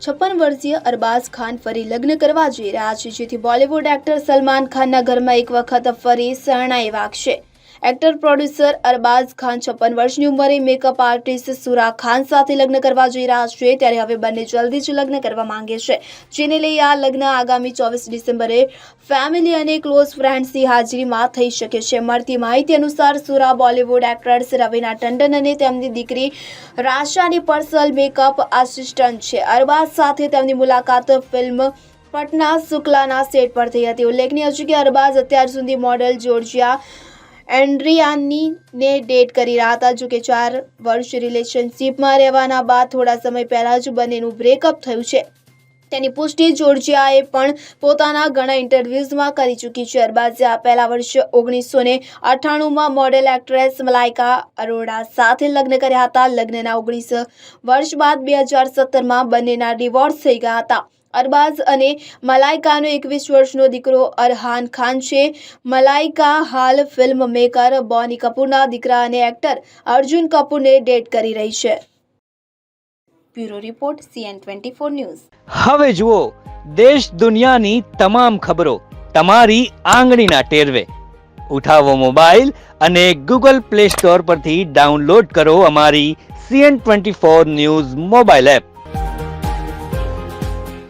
છપ્પન વર્ષીય અરબાઝ ખાન ફરી લગ્ન કરવા જઈ રહ્યા છે, જેથી બોલિવૂડ એક્ટર સલમાન ખાનના ઘરમાં એક વખત ફરી શરણાઈ વાગશે. એક્ટર, પ્રોડ્યુસર અરબાઝ ખાન છપ્પન વર્ષની ઉંમરે મેકઅપ આર્ટિસ્ટ સુરા ખાન સાથે લગ્ન કરવા જઈ રહ્યા છે. ત્યારે હવે બંને જલ્દી જ લગ્ન કરવા માંગે છે, જેને લઈ આ લગ્ન આગામી ચોવીસ ડિસેમ્બરે ફેમિલી અને ક્લોઝ ફ્રેન્ડ્સની હાજરીમાં થઈ શકે છે. મળતી માહિતી અનુસાર સુરા બોલિવૂડ એક્ટ્રેસ રવિના ટંડન અને તેમની દીકરી રાશાની પર્સનલ મેકઅપ આસિસ્ટન્ટ છે. અરબાઝ સાથે તેમની મુલાકાત ફિલ્મ પટના શુક્લાના સેટ પર થઈ હતી. ઉલ્લેખનીય છે કે અરબાઝ અત્યાર સુધી મોડલ જોર્જિયા એન્ડ્રિયાની ને ડેટ કરી રહ્યા હતા. જો કે ચાર વર્ષ રિલેશનશીપમાં રહેવાના બાદ થોડા સમય પહેલાં જ બંનેનું બ્રેકઅપ થયું છે. તેની પુષ્ટિ જોર્જિયાએ પણ પોતાના ઘણા ઇન્ટરવ્યૂઝમાં કરી ચૂકી છે. અરબાઝે પહેલા વર્ષે ઓગણીસો ને અઠ્ઠાણુંમાં મોડેલ એક્ટ્રેસ મલાઇકા અરોડા સાથે લગ્ન કર્યા હતા. લગ્નના ઓગણીસ વર્ષ બાદ બે હજાર સત્તરમાં બંનેના ડિવોર્સ થઈ ગયા હતા. અરબાઝ અને મલાઇકાનો એકવીસ વર્ષનો દીકરો અરહાન ખાન છે. મલાઇકા હાલ ફિલ્મ મેકર બોની કપૂરના દીકરા અને એક્ટર અર્જુન કપૂરને ડેટ કરી રહી છે. Bureau report, CN twenty four news. હવે જુઓ, દેશ દુનિયાની તમામ ખબરો તમારી આંગળીના ટેરવે. ઉઠાવો મોબાઈલ અને ગૂગલ પ્લે સ્ટોર પરથી ડાઉનલોડ કરો અમારી CN twenty four news mobile app.